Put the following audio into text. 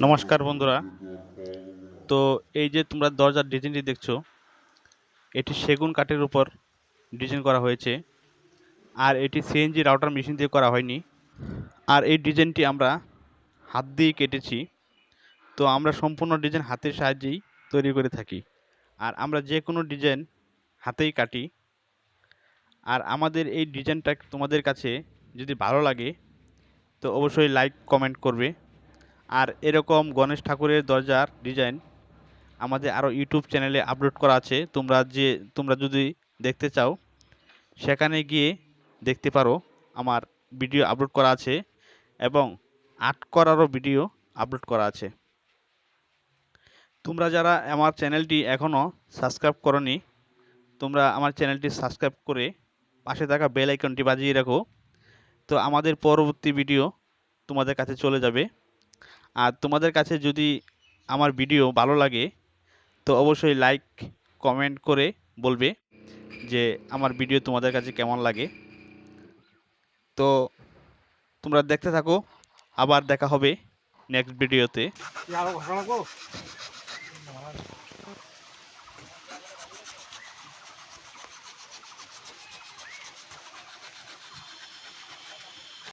নমস্কার বন্ধুরা। তো এই যে তোমরা দরজার ডিজাইনটি দেখছ, এটি সেগুন কাঠের উপর ডিজাইন করা হয়েছে। আর এটি সিএনজি রাউটার মেশিন দিয়ে করা হয়নি। আর এই ডিজাইনটি আমরা হাত দিয়ে কেটেছি। তো আমরা সম্পূর্ণ ডিজাইন হাতের সাহায্যেই তৈরি করে থাকি। আর আমরা যে কোনো ডিজাইন হাতেই কাটি। আর আমাদের এই ডিজাইনটা তোমাদের কাছে যদি ভালো লাগে, তো অবশ্যই লাইক, কমেন্ট করবে। আর এরকম গণেশ ঠাকুরের দরজার ডিজাইন আমাদের আরও ইউটিউব চ্যানেলে আপলোড করা আছে। তোমরা যে, তোমরা যদি দেখতে চাও, সেখানে গিয়ে দেখতে পারো আমার ভিডিও আপলোড করা আছে এবং আর্ট করারও ভিডিও আপলোড করা আছে। তোমরা যারা আমার চ্যানেলটি এখনও সাবস্ক্রাইব করনি, তোমরা আমার চ্যানেলটি সাবস্ক্রাইব করে পাশে থাকা বেল আইকনটি বাজিয়ে রাখো। তো আমাদের পরবর্তী ভিডিও তোমাদের কাছে চলে যাবে। আর তোমাদের কাছে যদি আমার ভিডিও ভালো লাগে, তো অবশ্যই লাইক কমেন্ট করে বলবে যে আমার ভিডিও তোমাদের কাছে কেমন লাগে। তো তোমরা দেখতে থাকো, আবার দেখা হবে নেক্সট ভিডিওতে